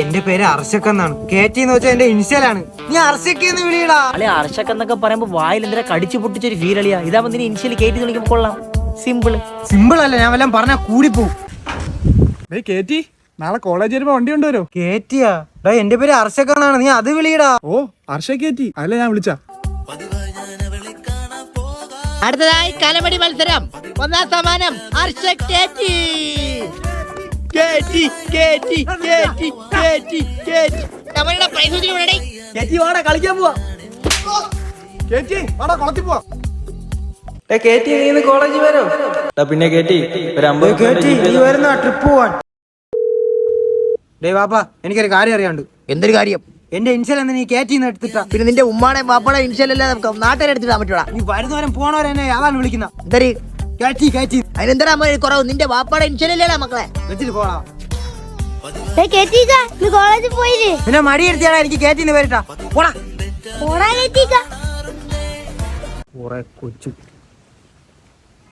എന്റെ പേര് അർഷക് എന്നാണ്. കേറ്റി എന്ന് വെച്ചാൽ എന്റെ ഇൻഷ്യലാണ് നീ അർഷക്ക് എന്ന് വിളിയടാ. അല്ലെ അർഷക്ക് എന്നൊക്കെ പറയുമ്പോ വായിൽ എന്തിനാ കടിച്ചു പൊട്ടിച്ചൊരു ഫീൽ അളിയാ? ഇതാവുമ്പോ നീ ഇൻഷ്യൽ കേറ്റി വിളിക്കുമ്പോ കൊള്ളാം. സിമ്പിൾ സിമ്പിൾ അല്ല ഞാൻ വല്ലതും പറഞ്ഞാ കൂടിപ്പോവും കേറ്റി നാളെ കോളേജ് വരുമ്പോ വണ്ടി കൊണ്ടുവരോ കേറ്റിയാ? എന്റെ പേര് അർഷക് എന്നാണ്. നീ അത് വിളിയടാ. ഓ അർഷ കേറ്റി. അല്ല ഞാൻ വിളിച്ച. അടുത്തതായി കലമടി മത്സരം. ഒന്നാം സമ്മാനം ഹർഷക് കേറ്റി. കേറ്റി കേറ്റി കേറ്റി കേറ്റി കേറ്റി. നമ്മളുടെ പ്രൈസ് ഇവിടെ കേറ്റി വാടാ കളിക്കാൻ പോവാ. കേറ്റി വാടാ കുളത്തിൽ പോവാ. കേറ്റി നീ ഇന്ന് കോളേജിൽ വരോ. പിന്നെ കേറ്റി ഒരു അമ്പത് കേറ്റി നീ വരുന്ന ട്രിപ്പ് പോവാൻ. ഡേ വാപ്പാ എനിക്കൊരു കാര്യം അറിയാണ്ട് എന്തൊരു കാര്യം? എന്റെ ഇൻഷ്യൽ എന്നെ നീ കേറ്റിന്ന് എടുത്തിട്ടാ? പിന്നെ നിന്റെ ഉമ്മാടെ മാപ്പടെ ഇൻഷൽ അല്ലേ നമുക്ക് നാട്ടുകാരെ എടുത്തിടാൻ പറ്റൂടാ. നീ വരുന്നവരും പോണവരെ എന്നെ അതാണ് വിളിക്കുന്ന. എന്തൊരു കേറ്റി കേറ്റി. അതിനെന്തരാ കുറവ്? നിന്റെ വാപ്പാടെ ഇൻഷൽ അല്ലേ മക്കളെ. വെച്ചിട്ട് നീ കോളേജിൽ പോയില്ലേ? പിന്നെ മടി എടുത്തിയാടാ എനിക്ക് വരട്ടാ പോടാ. പോടാ കൊച്ചു